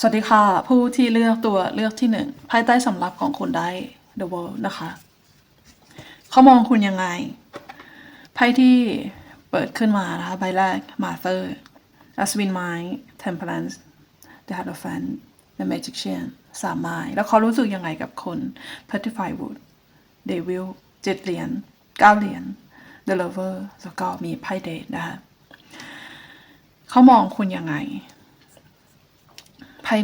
สวัสดีค่ะ ผู้ที่เลือกตัวเลือกที่หนึ่งภายใต้สำรับของคุณได้ The World นะคะเขามองคุณยังไงไพ่ที่เปิดขึ้นมานะคะใบแรก Master Aswin Mind Temperance The Hierophant The Magician สามไม้แล้วเขารู้สึกยังไงกับคน Petrified Wood Devil เจ็ดเหรียญเก้าเหรียญ The Lover แล้วก็มีไพ่เดทนะคะเขามองคุณยังไง ไพ่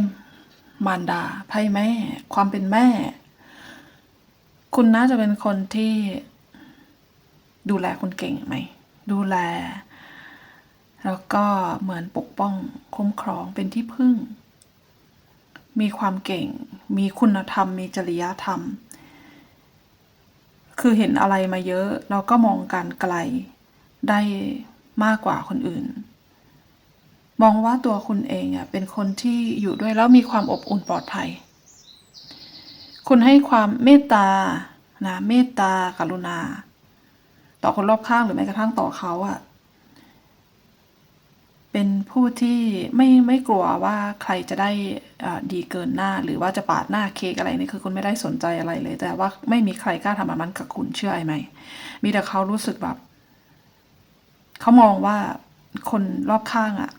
มารดาไพ่แม่ ความเป็นแม่ คุณน่าจะเป็นคนที่ดูแลคุณเก่งไหม ดูแล แล้วก็เหมือนปกป้องคุ้มครองเป็นที่พึ่ง มีความเก่ง มีคุณธรรม มีจริยธรรม คือเห็นอะไรมาเยอะแล้วก็มองการไกลได้มากกว่าคนอื่น มองว่าตัวคุณเองอะเป็นคนที่อยู่ด้วยแล้วมีความอบอุ่นปลอดภัย คุณให้ความเมตตานะเมตตากรุณา ต่อคนรอบข้างหรือแม้กระทั่งต่อเขาอะเป็นผู้ที่ไม่ไม่กลัวว่าใครจะได้อ่าดีเกินหน้า หรือว่าจะปาดหน้าเค้กอะไรนี่คือคุณไม่ได้สนใจอะไรเลย แต่ว่าไม่มีใครกล้าทำแบบนั้นกับคุณเชื่อไอ้ไหมมีแต่เขารู้สึกแบบเขามองว่าคนรอบข้างอะ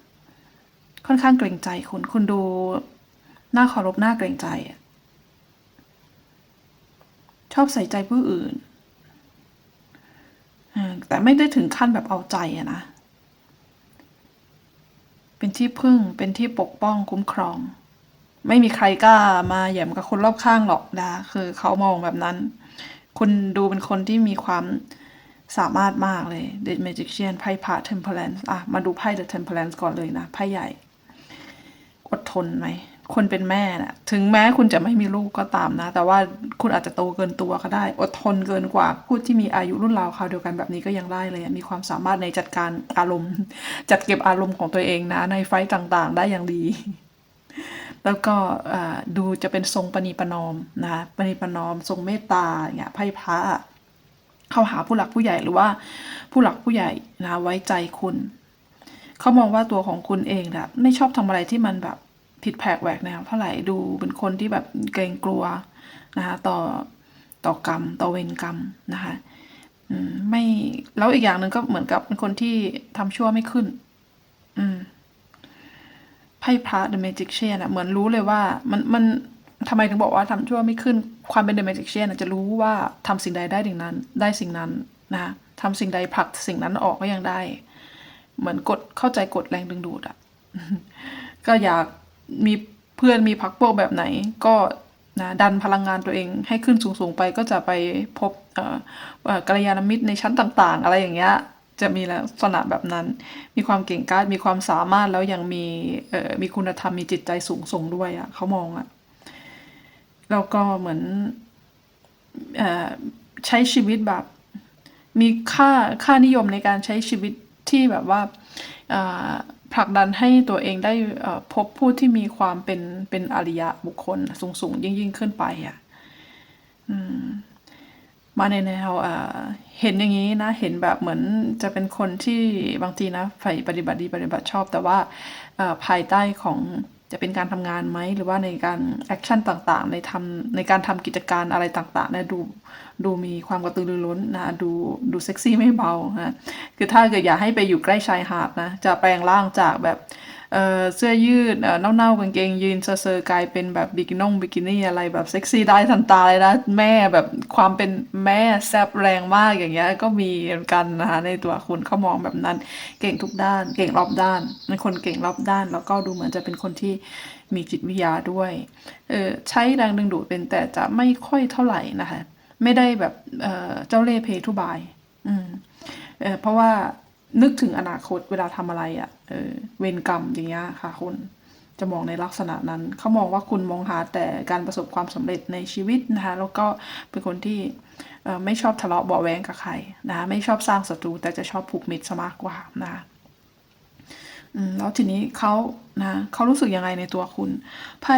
ค่อนข้างเกรงใจคุณคุณดูหน้าเคารพหน้าเกรงใจ ชอบใส่ใจผู้อื่น แต่ไม่ได้ถึงขั้นแบบเอาใจอะนะ เป็นที่พึ่งเป็นที่ปกป้องคุ้มครอง ไม่มีใครกล้ามาแหย่มกับคนรอบข้างหรอกนะ คือเขามองแบบนั้น คุณดูเป็นคนที่มีความสามารถมากเลย The Magician ไพ่พระ Temperance อะ มาดูไพ่ The Temperance ก่อนเลยนะ ไพ่ใหญ่ อดทนไหมคนเป็นแม่น่ะถึงแม้คุณจะไม่มีลูกก็ตามนะ แต่ว่าคุณอาจจะโตเกินตัวก็ได้ อดทนเกินกว่าผู้ที่มีอายุรุ่นราวคราวเดียวกันแบบนี้ก็ยังได้เลย มีความสามารถในจัดการอารมณ์ จัดเก็บอารมณ์ของตัวเองนะ ในไฟต์ต่างๆ ได้อย่างดี แล้วก็ดูจะเป็นทรงปณีประนอมนะคะปณีประนอม ทรงเมตตาเงี้ยไพ่พระเข้าหาผู้หลักผู้ใหญ่หรือว่าผู้หลักผู้ใหญ่นะไว้ใจคุณ เขามองว่าตัวของคุณเองนะไม่ชอบทำอะไรที่มันแบบผิดแผกแหวกแนวเท่าไหร่ดูเป็นคนที่แบบเกรงกลัวนะคะต่อต่อกรรม ต่อเวรกรรมนะคะไม่แล้วอีกอย่างหนึ่งก็เหมือนกับเป็นคนที่ทำชั่วไม่ขึ้น อืมไพ่พระ The Magician อะเหมือนรู้เลยว่า มันมันทำไมถึงบอกว่าทำชั่วไม่ขึ้น ความเป็น The Magician อะจะรู้ว่าทำสิ่งใดได้สิ่งนั้น ได้สิ่งนั้นนะทำสิ่งใดผลักสิ่งนั้นออกก็ยังได้ เหมือนกดเข้าใจกฎแรงดึงดูดอะก็อยากมีเพื่อนมีพักพวกแบบไหน ก็นะดันพลังงานตัวเองให้ขึ้นสูงๆไปก็จะไปพบเออเออกัลยาณมิตรในชั้นต่างๆ อะไรอย่างเงี้ยจะมีลักษณะแบบนั้น มีความเก่งกาจ มีความสามารถ แล้วยังมีเออมีคุณธรรม มีจิตใจสูงส่งด้วยอะ่ะเขามองอะ่ะ แล้วก็เหมือนเออใช้ชีวิตแบบ มีค่า ค่านิยมในการใช้ชีวิต ที่แบบว่าผลักดันให้ตัวเองได้พบผู้ที่มีความเป็นเป็นอริยะบุคคลสูงสูงยิ่งยิ่งขึ้นไปอะมาในแนวเห็นอย่างนี้นะ เห็นแบบเหมือนจะเป็นคนที่บางทีนะใฝ่ปฏิบัติดีปฏิบัติชอบ แต่ว่าภายใต้ของ จะเป็นการทำงานไหมหรือว่าในการแอคชั่นต่างๆ ในทำในการทำกิจการอะไรต่างๆเนี่ยดูดูมีความกระตือรือร้นนะดูดูเซ็กซี่ไม่เบานะคือถ้าเกิดอยากให้ไปอยู่ใกล้ชายหาดนะจะแปลงร่างจากแบบ เสื้อยืดเอ่อเน่าๆกางเกงยีนเซอร์กลายเป็นแบบบิกินงบิกินี่อะไรแบบเซ็กซี่ได้ทันตาเลยนะแม่แบบความเป็นแม่แซบแรงมากอย่างเงี้ยก็มีเหมือนกันนะคะในตัวคุณเขามองแบบนั้นเก่งทุกด้าน เก่งรอบด้านเป็นคนเก่งรอบด้าน แล้วก็ดูเหมือนจะเป็นคนที่มีจิตวิทยาด้วยเออใช้แรงดึงดูดเป็นแต่จะไม่ค่อยเท่าไหร่นะคะ ไม่ได้แบบเเจ้าเล่ห์เพทุบาย อืมเอเพราะว่า นึกถึงอนาคตเวลาทำอะไรอะ่ะ เออ เวรกรรมอย่างเงี้ยค่ะ คุณจะมองในลักษณะนั้น เขามองว่าคุณมองหาแต่การประสบความสำเร็จในชีวิตนะคะ แล้วก็เป็นคนที่ไม่ชอบทะเลาะเบาแวงกับใครนะคะไม่ชอบสร้างศัตรูแต่จะชอบผูกมิตรซะมากกว่านะคะแล้วทีนี้เขานะเขารู้สึกยังไงในตัวคุณ ไพ่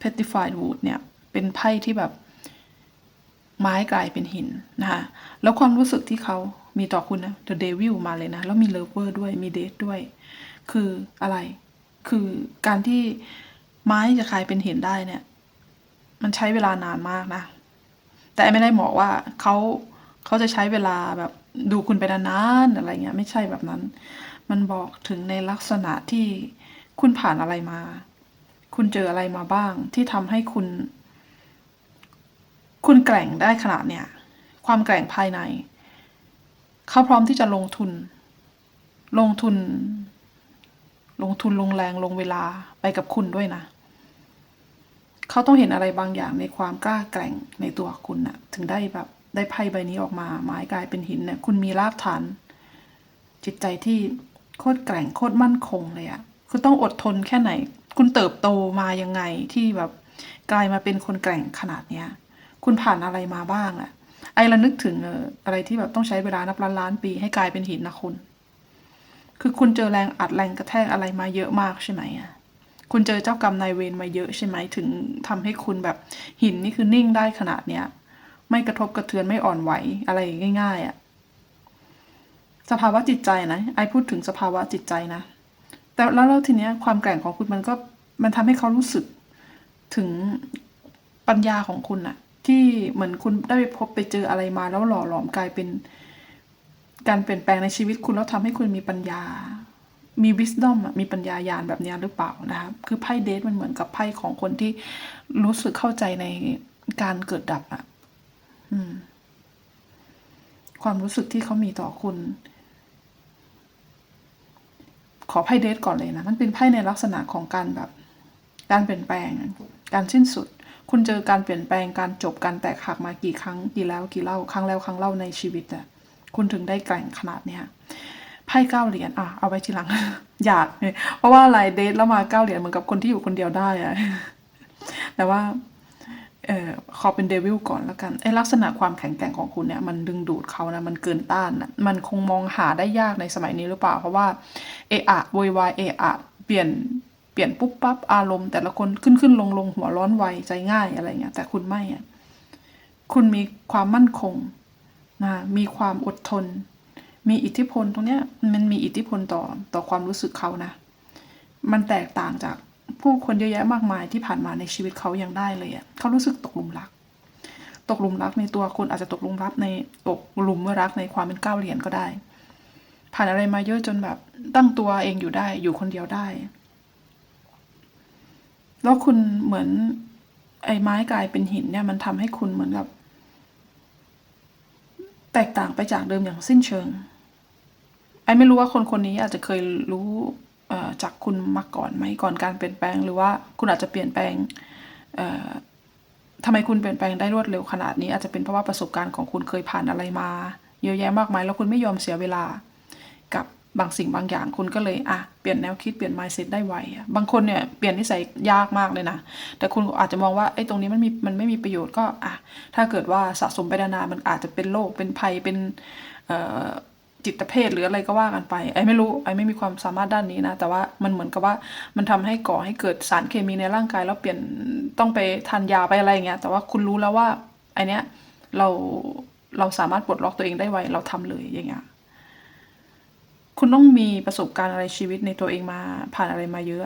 Petrified Wood เนี่ย เป็นไพ่ที่แบบไม้กลายเป็นหินนะคะแล้วความรู้สึกที่เขา มีต่อคุณนะ The Devil มาเลยนะ แล้วมี Lover ด้วยมี Date ด้วย คืออะไร คือการที่ไม้จะกลายเป็นเหินได้เนี่ย มันใช้เวลานานมากนะ แต่ไม่ได้บอกว่าเขาเขาจะใช้เวลาแบบดูคุณไปนานๆอะไรเงี้ย ไม่ใช่แบบนั้น มันบอกถึงในลักษณะที่คุณผ่านอะไรมา คุณเจออะไรมาบ้าง ที่ทำให้คุณ คุณแกร่งได้ขนาดเนี้ยความแกร่งภายใน เขาพร้อมที่จะลงทุน ลงทุน ลงทุนลงแรงลงเวลาไปกับคุณด้วยนะ เขาต้องเห็นอะไรบางอย่างในความกล้าแกร่งในตัวคุณนะถึงได้แบบได้ไพ่ใบนี้ออกมาไม้กลายเป็นหินเนี่ย คุณมีรากฐาน จิตใจที่โคตรแกร่งโคตรมั่นคงเลยอะคือต้องอดทนแค่ไหน คุณเติบโตมายังไงที่แบบกลายมาเป็นคนแกร่งขนาดเนี้ย คุณผ่านอะไรมาบ้างอะ ไอเระนึกถึงอะไรที่แบบต้องใช้เวลานับล้านล้านปีให้กลายเป็นหินนะคุณ คือคุณเจอแรงอัดแรงกระแทกอะไรมาเยอะมากใช่ไหมอะคุณเจอเจ้ากรรมนายเวรมาเยอะใช่ไหมถึงทำให้คุณแบบหินนี่คือนิ่งได้ขนาดเนี้ย ไม่กระทบกระเทือนไม่อ่อนไหวอะไรง่าย ๆอะสภาวะจิตใจนะไอพูดถึงสภาวะจิตใจนะ แต่แล้วแล้วทีเนี้ยความแกร่งของคุณมันก็มันทำให้เขารู้สึกถึงปัญญาของคุณอะ ที่เหมือนคุณได้ไปพบไปเจออะไรมาแล้วหล่อหลอมกลายเป็น การเปลี่ยนแปลงในชีวิตคุณแล้วทำให้คุณมีปัญญา มี wisdom อะมีปัญญาญาณแบบนี้หรือเปล่านะครับคือไพ่เดทมันเหมือนกับไพ่ของคนที่รู้สึกเข้าใจในการเกิดดับอะความรู้สึกที่เขามีต่อคุณ ขอไพ่เดทก่อนเลยนะ มันเป็นไพ่ในลักษณะของการแบบ การเปลี่ยนแปลง การสิ้นสุด คุณเจอการเปลี่ยนแปลงการจบการแตกหักมากี่ครั้งกี่แล้วกี่เล่าครั้งแล้วครั้งเล่าในชีวิตอะคุณถึงได้แกร่งขนาดเนี้ยไพ่เก้าเหรียญอะเอาไว้ทีหลัง อยากเนี่ยเพราะว่าอะไรเดทแล้วมาเก้าเหรียญเหมือนกับคนที่อยู่คนเดียวได้อะแต่ว่าเอ่อขอเป็นเดวิลก่อนแล้วกันไอลักษณะความแข็งแกร่งของคุณเนี่ยมันดึงดูดเขานะมันเกินต้านนะมันคงมองหาได้ยากในสมัยนี้หรือเปล่า เพราะว่าเอะอะโวยวายเอะอะเปลี่ยน เปลี่ยนปุ๊บปั๊บอารมณ์แต่ละคนขึ้นขึ้นลงลงหัวร้อนไวใจง่ายอะไรเงี้ยแต่คุณไม่อะคุณมีความมั่นคงนะมีความอดทน มีอิทธิพลตรงเนี้ยมันมีอิทธิพลต่อต่อความรู้สึกเขานะ มันแตกต่างจากผู้คนเยอะแยะมากมายที่ผ่านมาในชีวิตเขายังได้เลยอะเขารู้สึกตกหลุมรัก ตกหลุมรักในตัวคุณอาจจะตกหลุมรักในตกหลุมรักในความเป็นก้าวเหรียญก็ได้ ผ่านอะไรมาเยอะจนแบบตั้งตัวเองอยู่ได้อยู่คนเดียวได้ แล้วคุณเหมือน ไอ้ไม้กลายเป็นหินเนี่ย มันทำให้คุณเหมือนกับ แตกต่างไปจากเดิมอย่างสิ้นเชิง ไอ้ไม่รู้ว่าคนคนนี้อาจจะเคยรู้จากคุณมาก่อนไหมก่อนการเปลี่ยนแปลงหรือว่าคุณอาจจะเปลี่ยนแปลงทำไมคุณเปลี่ยนแปลงได้รวดเร็วขนาดนี้ อาจจะเป็นเพราะว่าประสบการณ์ของคุณเคยผ่านอะไรมา เยอะแยะมากมายแล้วคุณไม่ยอมเสียเวลากับ บางสิ่งบางอย่างคุณก็เลยอะเปลี่ยนแนวคิดเปลี่ยน mindset ได้ไวอะบางคนเนี่ยเปลี่ยนนิสัยยากมากเลยนะแต่คุณอาจจะมองว่าไอ้ตรงนี้มันมีมันไม่มีประโยชน์ก็อะถ้าเกิดว่าสะสมไปนานๆมันอาจจะเป็นโรคเป็นภัยเป็นจิตเภทหรืออะไรก็ว่ากันไปไอ้ไม่รู้ไอ้ไม่มีความสามารถด้านนี้นะ แต่ว่ามันเหมือนกับว่ามันทำให้ก่อให้เกิดสารเคมีในร่างกาย แล้วเปลี่ยนต้องไปทานยาไปอะไรอย่างเงี้ยแต่ว่าคุณรู้แล้วว่าไอเนี้ยเราเราสามารถปลดล็อกตัวเองได้ไวเราทำเลยอย่างเงี้ย คุณต้องมีประสบการณ์อะไรชีวิตในตัวเองมาผ่านอะไรมาเยอะ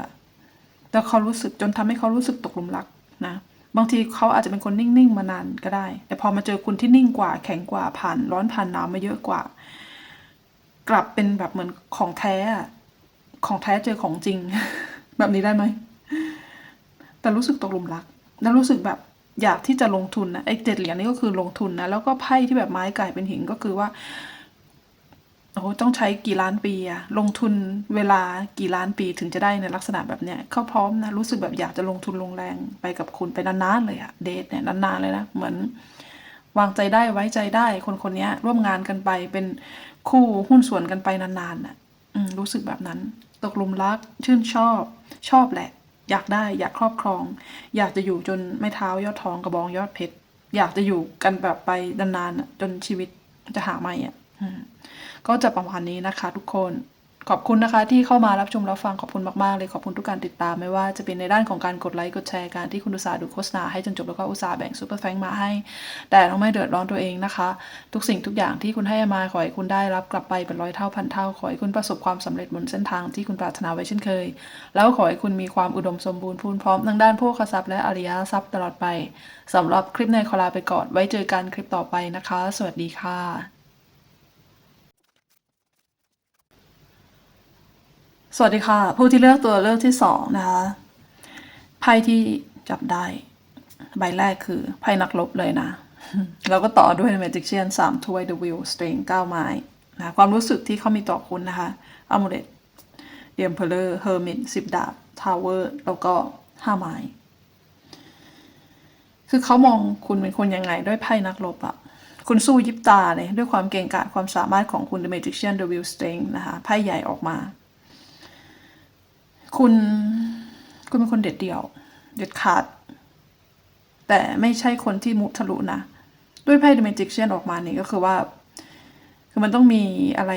แล้วเขารู้สึกจนทำให้เขารู้สึกตกหลุมรักนะ บางทีเขาอาจจะเป็นคนนิ่งๆมานานก็ได้ แต่พอมาเจอคุณที่นิ่งกว่าแข็งกว่าผ่านร้อนผ่านหนาวมาเยอะกว่า กลับเป็นแบบเหมือนของแท้ของแท้เจอของจริง แบบนี้ได้ไหม แต่รู้สึกตกหลุมรัก แล้วรู้สึกแบบอยากที่จะลงทุนนะไอ้เจ็ดเหรียญนี่ก็คือลงทุนนะแล้วก็ไพ่ที่แบบไม้กลายเป็นหินก็คือว่า โอ้โหต้องใช้กี่ล้านปีอะลงทุนเวลากี่ล้านปีถึงจะได้ในลักษณะแบบเนี้ยเขาพร้อมนะรู้สึกแบบอยากจะลงทุนลงแรงไปกับคุณไปนานๆเลยอะเดทเนี่ยนานๆเลยนะเหมือน วางใจได้ไว้ใจได้ คนคนนี้ร่วมงานกันไปเป็นคู่หุ้นส่วนกันไปนานๆน่ะอืมรู้สึกแบบนั้น ตกลุมรักชื่นชอบ ชอบแหละ อยากได้อยากครอบครอง อยากจะอยู่จนไม่เท้ายอดทองกระบองยอดเพชรอยากจะอยู่กันแบบไปนานๆน่ะจนชีวิตจะหาไม่อะ ก็จะประมาณนี้นะคะทุกคนขอบคุณนะคะที่เข้ามารับชมรับฟังขอบคุณมากๆเลยขอบคุณทุกการติดตามไม่ว่าจะเป็นในด้านของการกดไลค์กดแชร์การที่คุณอุตสาห์ดูโฆษณาให้จนจบแล้วก็อุตสาห์แบ่งซูเปอร์แฟงมาให้ แต่ต้องไม่เดือดร้อนตัวเองนะคะ ทุกสิ่งทุกอย่างที่คุณให้มาขอให้คุณได้รับกลับไปเป็นร้อยเท่าพันเท่าขอให้คุณประสบความสำเร็จบนเส้นทางที่คุณปรารถนาไว้เช่นเคย แล้วขอให้คุณมีความอุดมสมบูรณ์พูนพร้อมทั้งด้านโภคทรัพย์และอริยทรัพย์ตลอดไปสำหรับคลิปในขอลาไปก่อนไว้เจอกันคลิปต่อไปนะคะ สวัสดีค่ะ สวัสดีค่ะ ผู้ที่เลือกตัวเลือกที่สองนะคะไพ่ที่จับได้ ใบแรกคือไพ่นักรบเลยนะแล้วก็ต่อด้วย Magician สามถ้วย The Wheel String เก้าไม้นะความรู้สึกที่เขามีต่อคุณนะคะ Amulet The Emperor Hermit สิบดาบ Tower แล้วก็ห้าไม้ คือเขามองคุณเป็นคนยังไงด้วยไพ่นักรบอะคุณสู้ยิบตาเลยด้วยความเก่งกาจความสามารถของคุณ The Magician The Wheel String นะคะไพ่ใหญ่ออกมา คุณ คุณเป็นคนเด็ดเดี่ยว เด็ดขาด แต่ไม่ใช่คนที่มุทะลุนะ ด้วยไพ่ The Magician ออกมานี่ก็คือว่า คือมันต้องมีอะไร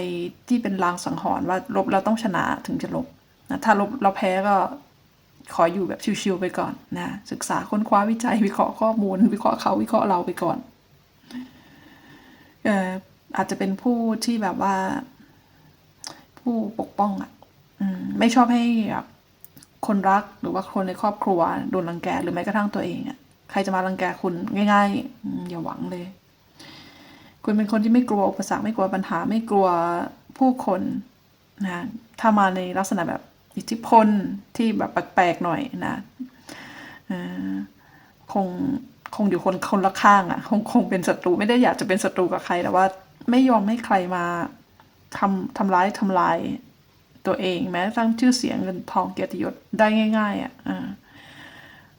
ที่เป็นลางสังหรณ์ว่าลบเราต้องชนะถึงจะลบนะถ้าลบเราแพ้ก็ขออยู่แบบชิวๆไปก่อนนะ ศึกษาค้นคว้าวิจัย วิเคราะห์ข้อมูล วิเคราะห์เขาวิเคราะห์เราไปก่อนเอ่ออาจจะเป็นผู้ที่แบบว่า ผู้ปกป้องอะ ไม่ชอบให้แบบคนรักหรือว่าคนในครอบครัวโดนรังแกหรือแม้กระทั่งตัวเองอะ่ะใครจะมารังแกคุณง่ายๆอย่าหวังเลย คุณเป็นคนที่ไม่กลัวอุปสรรคไม่กลัวปัญหาไม่กลัวผู้คนนะถ้ามาในลักษณะแบบอิทธิพลที่แบบแปลกๆหน่อยนะคงคงอยู่คนคนละข้างอะ่ะ คงคงเป็นศัตรูไม่ได้อยากจะเป็นศัตรูกับใครแต่ว่า ไม่ยอมให้ใครมาทำทำร้ายทำลาย ตัวเอง แม้กระทั่งชื่อเสียงเงินทองเกียรติยศได้ง่าย ๆ อะอ่า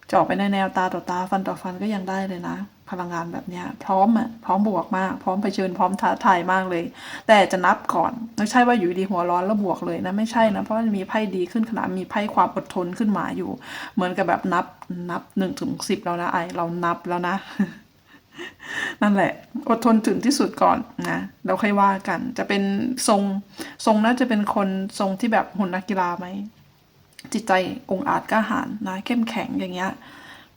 จะออกไปในแนวตาต่อตาฟันต่อฟันก็ยังได้เลยนะ พลังงานแบบเนี้ยพร้อมอะพร้อมบวกมาก พร้อมเผชิญพร้อมท้าทายมากเลย แต่จะนับก่อนไม่ใช่ว่าอยู่ดีหัวร้อนแล้วบวกเลยนะไม่ใช่นะเพราะมันมีไพ่ดีขึ้นขนาดมีไพ่ความอดทนขึ้นมาอยู่ เหมือนกับแบบนับนับหนึ่งถึงสิบแล้วนะไอเรานับแล้วนะ นั่นแหละ อดทนถึงที่สุดก่อนนะเราค่อยว่ากัน จะเป็นทรงทรงน่าจะเป็นคนทรงที่แบบหุ่นนักกีฬาไหมจิตใจองอาจกล้าหาญนะเข้มแข็งอย่างเงี้ย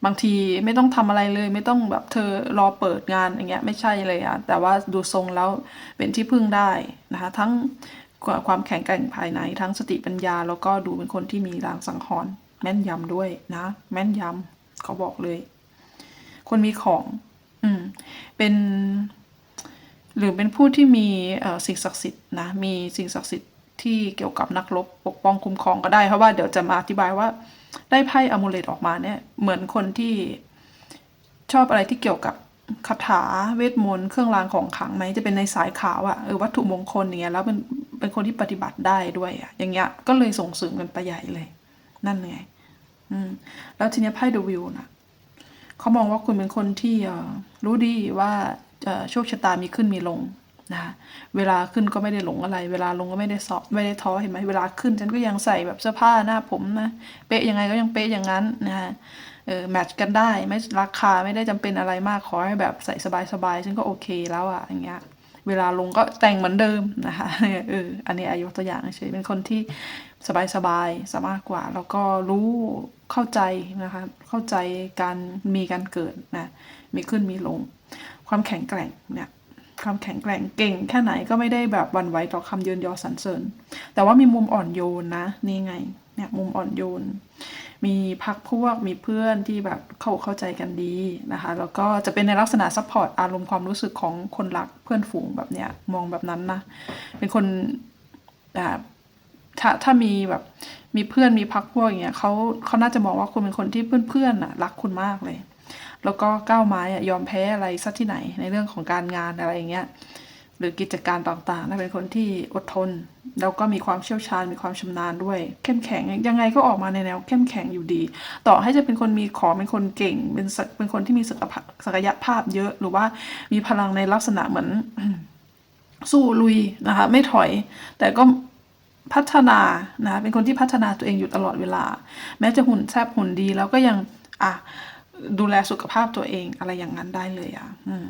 บางทีไม่ต้องทำอะไรเลย ไม่ต้องแบบเธอรอเปิดงานอย่างเงี้ยไม่ใช่เลยอะแต่ว่าดูทรงแล้วเป็นที่พึ่งได้นะคะทั้งความแข็งแกร่งภายในทั้งสติปัญญา แล้วก็ดูเป็นคนที่มีรางสังหรณ์แม่นยำด้วยนะ แม่นยำเขาบอกเลย คนมีของ อืม เป็น หรือเป็นผู้ที่มีสิ่งศักดิ์สิทธิ์นะ มีสิ่งศักดิ์สิทธิ์ที่เกี่ยวกับนักรบปกป้องคุ้มครองก็ได้ เพราะว่าเดี๋ยวจะมาอธิบายว่าได้ไพ่อ m มูเลตออกมาเนี่ย เหมือนคนที่ชอบอะไรที่เกี่ยวกับคาถาเวทมนต์เครื่องรางของขลังไหมจะเป็นในสายขาวอะเออวัตถุมงคลอย่างเงี้ยแล้วเป็นเป็นคนที่ปฏิบัติได้ด้วยอะอย่างเงี้ยก็เลยส่งเสริมกันไปใหญ่เลย นั่นไงอืมแล้วทีเนี้ยไพ่เดอะวิวนะ เขามองว่าคุณเป็นคนที่รู้ดีว่าโชคชะตามีขึ้นมีลงนะคะเวลาขึ้นก็ไม่ได้หลงอะไร เวลาลงก็ไม่ได้สอบไม่ได้ท้อเห็นไหมเวลาขึ้นฉันก็ยังใส่แบบเสื้อผ้าหน้าผมนะเป๊ะยังไงก็ยังเป๊ะอย่างนั้นนะคะเออแมทช์กันได้ไม่ราคาไม่ได้จำเป็นอะไรมากขอให้แบบใส่สบายๆฉันก็โอเคแล้วอะอย่างเงี้ยเวลาลงก็แต่งเหมือนเดิมนะคะเอออันนี้อายกตัวอย่างเฉยเป็นคนที่ สบายๆสามารถกว่า แล้วก็รู้เข้าใจนะคะ เข้าใจการมีการเกิดนะมีขึ้นมีลง ความแข็งแกร่งเนี่ยความแข็งแกร่งเก่งแค่ไหนก็ไม่ได้แบบวันไหวต่อคำเยินยอสรรเสริญ แต่ว่ามีมุมอ่อนโยนนะนี่ไงเนี่ยมุมอ่อนโยน มีพักพวกมีเพื่อนที่แบบเข้าเข้าใจกันดีนะคะ แล้วก็จะเป็นในลักษณะซัพพอร์ตอารมณ์ความรู้สึกของคนรักเพื่อนฝูงแบบเนี้ยมองแบบนั้นนะเป็นคนอ่า ถ้าถ้ามีแบบมีเพื่อนมีพักพวกอย่างเงี้ยเขาเขาน่าจะมองว่าคุณเป็นคนที่เพื่อนๆน่ะรักคุณมากเลย แล้วก็ก้าวไม้อะยอมแพ้อะไรสักที่ไหนในเรื่องของการงานอะไรอย่างเงี้ยหรือกิจการต่างๆนะเป็นคนที่อดทน แล้วก็มีความเชี่ยวชาญมีความชำนาญด้วย เข้มแข็งยังไงก็ออกมาในแนวเข้มแข็งอยู่ดี ต่อให้จะเป็นคนมีของเป็นคนเก่ง เป็นเป็นคนที่มีศักศักยภาพเยอะ หรือว่ามีพลังในลักษณะเหมือนสู้ลุยนะคะไม่ถอย แต่ก็ พัฒนานะเป็นคนที่พัฒนาตัวเองอยู่ตลอดเวลา แม้จะหุ่นแซบหุ่นดีแล้วก็ยังอะดูแลสุขภาพตัวเองอะไรอย่างนั้นได้เลยอะอืม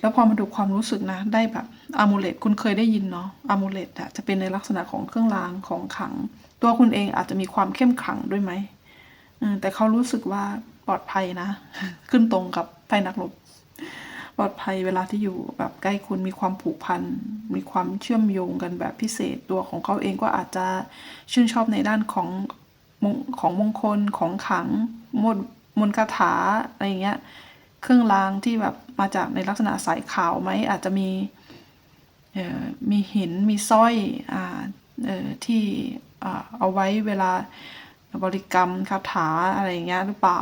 แล้วพอมาดูความรู้สึกนะ ได้แบบอามูเลตคุณเคยได้ยินเนาะอามูเลตอะจะเป็นในลักษณะของเครื่องรางของขัง ตัวคุณเองอาจจะมีความเข้มขังด้วยไหมอืมแต่เขารู้สึกว่าปลอดภัยนะ ขึ้นตรงกับไพ่นักรบ ปลอดภัยเวลาที่อยู่แบบใกล้คุณมีความผูกพัน มีความเชื่อมโยงกันแบบพิเศษตัวของเขาเองก็อาจจะชื่นชอบในด้านของของมงคลของขังมนมนคาถาอะไรเงี้ยเครื่องรางที่แบบมาจากในลักษณะสายขาวไหมอาจจะมีมีหินมีสร้อยออที่เอาไว้เวลาบริกรรมคาถาอะไรเงี้ยหรือเปล่า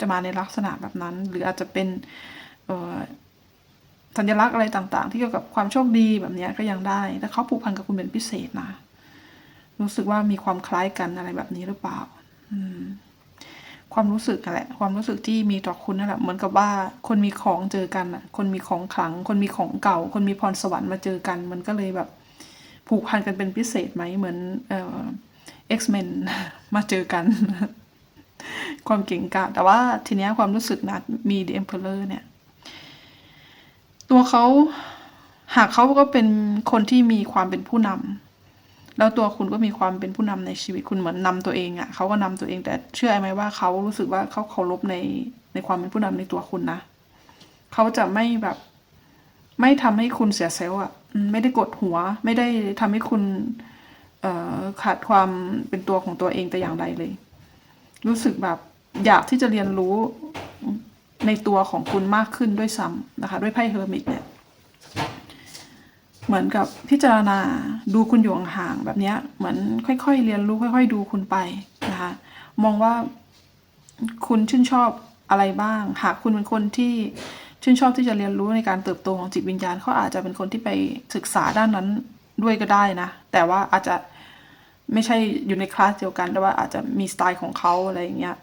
จะมาในลักษณะแบบนั้น หรืออาจจะเป็น สัญลักษณ์อะไรต่างๆ ที่เกี่ยวกับความโชคดีแบบนี้ก็ยังได้ แต่เขาผูกพันกับคุณเป็นพิเศษนะ รู้สึกว่ามีความคล้ายกันอะไรแบบนี้หรือเปล่า อืม ความรู้สึกนั่นแหละ ความรู้สึกที่มีต่อคุณนั่นแหละ เหมือนกับว่าคนมีของเจอกันอะ คนมีของขลัง คนมีของเก่า คนมีพรสวรรค์มาเจอกัน มันก็เลยแบบ ผูกพันกันเป็นพิเศษไหม เหมือน เอ่อ X-Men มาเจอกัน ความเก่งกาจแต่ว่าทีเนี้ยความรู้สึกนะมี The Emperor เนี่ย ตัวเขาหากเขาก็เป็นคนที่มีความเป็นผู้นำแล้วตัวคุณก็มีความเป็นผู้นำในชีวิตคุณเหมือนนำตัวเองอะ่ะเขาก็นำตัวเอง แต่เชื่อไหมว่าเขารู้สึกว่าเขาเคารพในในความเป็นผู้นำในตัวคุณนะเขาจะไม่แบบ ไม่ทำให้คุณเสียเซลล์อะไม่ได้กดหัว ไม่ได้ทำให้คุณเอขาดความเป็นตัวของตัวเองแต่อย่างใดเลย รู้สึกแบบอยากที่จะเรียนรู้ ในตัวของคุณมากขึ้นด้วยซ้ำนะคะ ด้วยไพ่เฮอร์มิตเนี่ยเหมือนกับพิจารณาดูคุณอยู่ห่างๆแบบนี้เหมือนค่อย ๆ เรียนรู้ค่อย ๆ ดูคุณไปนะคะมองว่าคุณชื่นชอบอะไรบ้าง หากคุณเป็นคนที่ชื่นชอบที่จะเรียนรู้ในการเติบโตของจิตวิญญาณเขาอาจจะเป็นคนที่ไปศึกษาด้านนั้นด้วยก็ได้นะ แต่ว่าอาจจะไม่ใช่อยู่ในคลาสเดียวกันแต่ว่าอาจจะมีสไตล์ของเขาอะไรอย่างเงี้ย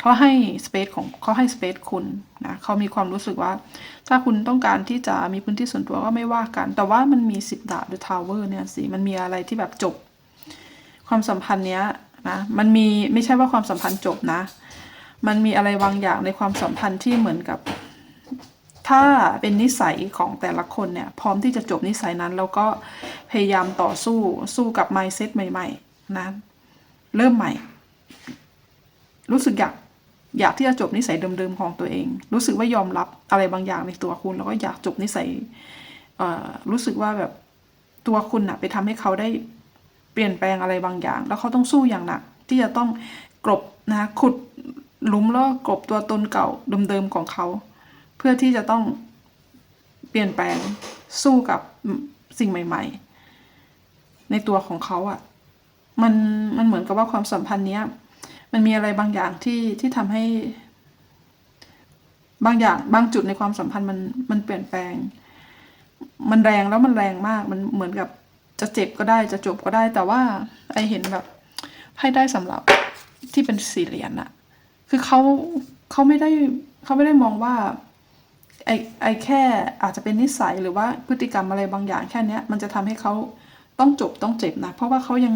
เขาให้สเปซของเขาให้สเปซคุณนะเขามีความรู้สึกว่า ถ้าคุณต้องการที่จะมีพื้นที่ส่วนตัวก็ไม่ว่ากัน แต่ว่ามันมีสิบดาบหรือทาวเวอร์เนี่ยสิมันมีอะไรที่แบบจบ ความสัมพันธ์เนี้ยนะมันมีไม่ใช่ว่าความสัมพันธ์จบนะ มันมีอะไรบางอย่างในความสัมพันธ์ที่เหมือนกับ ถ้าเป็นนิสัยของแต่ละคนเนี่ย พร้อมที่จะจบนิสัยนั้น แล้วก็พยายามต่อสู้สู้กับ mindset ใหม่ ๆนะเริ่มใหม่ รู้สึกอยากอยากที่จะจบนิสัยเดิมๆของตัวเอง รู้สึกว่ายอมรับอะไรบางอย่างในตัวคุณ แล้วก็อยากจบนิสัยรู้สึกว่าแบบตัวคุณอะไปทำให้เขาได้เปลี่ยนแปลงอะไรบางอย่าง แล้วเขาต้องสู้อย่างหนักที่จะต้องกลบนะขุดลุมแล้วก็กลบตัวตนเก่าเดิมๆของเขา เพื่อที่จะต้องเปลี่ยนแปลงสู้กับสิ่งใหม่ ๆ ในตัวของเขาอะมันมันเหมือนกับว่าความสัมพันธ์เนี้ย มันมีอะไรบางอย่างที่ที่ทำให้ บางอย่างบางจุดในความสัมพันธ์มันมันเปลี่ยนแปลง มันแรงแล้วมันแรงมาก มันเหมือนกับจะเจ็บก็ได้จะจบก็ได้ แต่ว่าไอเห็นแบบให้ได้สำหรับที่เป็นสี่เหรียญอะคือเขาเขาไม่ได้เขาไม่ได้มองว่าไอไอแค่อาจจะเป็นนิสัยหรือว่าพฤติกรรมอะไรบางอย่างแค่เนี้ย มันจะทำให้เขา ต้องจบต้องเจ็บนะ เพราะว่าเขายัง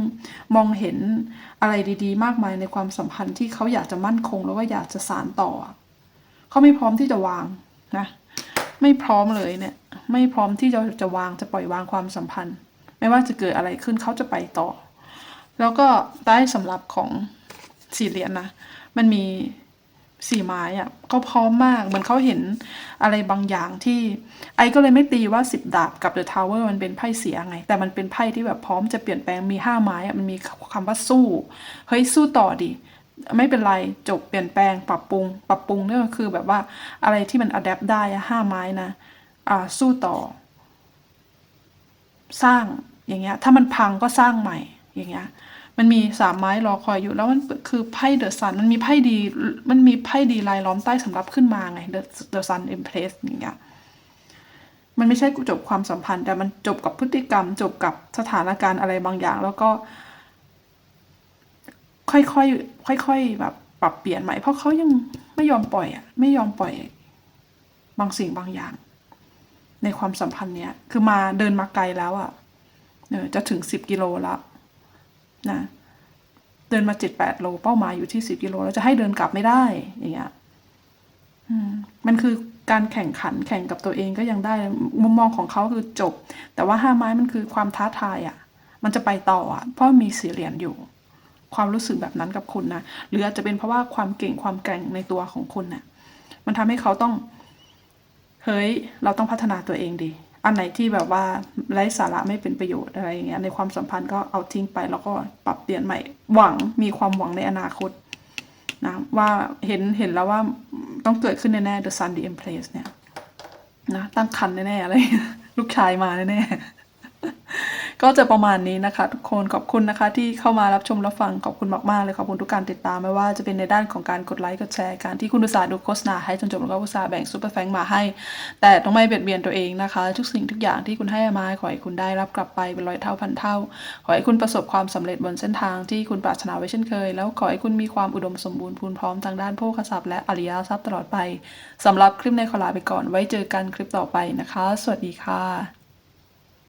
มองเห็นอะไรดี ๆ มากมายในความสัมพันธ์ที่เขาอยากจะมั่นคงแล้วก็อยากจะสานต่อ เขาไม่พร้อมที่จะวางนะ ไม่พร้อมเลยเนี่ย ไม่พร้อมที่จะจะวางจะปล่อยวางความสัมพันธ์ ไม่ว่าจะเกิดอะไรขึ้นเขาจะไปต่อ แล้วก็ได้สำหรับของสี่เหรียญนะมันมี สี่ไม้อะเขาพร้อมมากเหมือนเขาเห็นอะไรบางอย่างที่ไอ้ก็เลยไม่ตีว่าสิบดาบกับเดอะทาวเวอร์มันเป็นไพ่เสียไง แต่มันเป็นไพ่ที่แบบพร้อมจะเปลี่ยนแปลงมีห้าไม้อะมันมีคำว่าสู้เฮ้ยสู้ต่อดิไม่เป็นไรจบเปลี่ยนแปลงปรับปรุง ปรับปรุงเนี่ยก็คือแบบว่าอะไรที่มันอัดแอปได้อะห้าไม้นะอ่าสู้ต่อ สร้างอย่างเงี้ยถ้ามันพังก็สร้างใหม่อย่างเงี้ย มันมีสามไม้รอคอยอยู่ แล้วมันคือไพ่เดอะซันมันมีไพ่ดี มันมีไพ่ดีลายล้อมใต้สำรับขึ้นมาไงเดอะเดอะซันเอ็มเพรสอย่างเงี้ยมันไม่ใช่จบความสัมพันธ์ แต่มันจบกับพฤติกรรม จบกับสถานการณ์อะไรบางอย่าง แล้วก็ ค่อยๆค่อยๆแบบปรับเปลี่ยนใหม่เพราะเขายังไม่ยอมปล่อยอะไม่ยอมปล่อย บางสิ่งบางอย่าง ในความสัมพันธ์เนี้ยคือมาเดินมาไกลแล้วอะเออจะถึงสิบกิโลแล้ว นะเดินมาเจ็ดแปดโลเป้าหมายอยู่ที่สิบกิโลแล้วจะให้เดินกลับไม่ได้อย่างเงี้ยมันคือการแข่งขันแข่งกับตัวเองก็ยังได้มุมมองของเขาคือจบ แต่ว่าห้าไม้มันคือความท้าทายอะ่ะ มันจะไปต่ออะ่ะเพราะมีสี่เหรียญอยู่ ความรู้สึกแบบนั้นกับคุณนะหรืออาจจะเป็นเพราะว่าความเก่งความแกร่งในตัวของคุณน่ะมันทำให้เขาต้อง เฮ้ย เราต้องพัฒนาตัวเองดี อันไหนที่แบบว่าไร้สาระไม่เป็นประโยชน์อะไรอย่างเงี้ยในความสัมพันธ์ก็เอาทิ้งไปแล้วก็ปรับเปลี่ยนใหม่หวังมีความหวังในอนาคตนะว่าเห็นเห็นแล้วว่าต้องเกิดขึ้นแน่ๆ The Sun the Empress เนี่ยนะตั้งคันแน่ๆอะไรลูกชายมาแน่ๆ ก็จะประมาณนี้นะคะ ทุกคนขอบคุณนะคะ ที่เข้ามารับชมรับฟังขอบคุณมากๆเลยขอบคุณทุกการติดตามไม่ว่าจะเป็นในด้านของการกดไลค์กดแชร์การที่คุณอุตส่าห์ดูโฆษณาให้จนจบแล้วก็อุตส่าห์แบ่งซูเปอร์แฟงมาให้ แต่ต้องไม่เบียดเบียนตัวเองนะคะ ทุกสิ่งทุกอย่างที่คุณให้มาขอให้คุณได้รับกลับไปเป็นร้อยเท่าพันเท่า ขอให้คุณประสบความสำเร็จบนเส้นทางที่คุณปรารถนาไว้เช่นเคย แล้วขอให้คุณมีความอุดมสมบูรณ์พูนพร้อมทางด้านโภคทรัพย์และอริยทรัพย์ตลอดไปสำหรับคลิปในขอลาไปก่อนไว้เจอกันคลิปต่อไปนะคะ สวัสดีค่ะ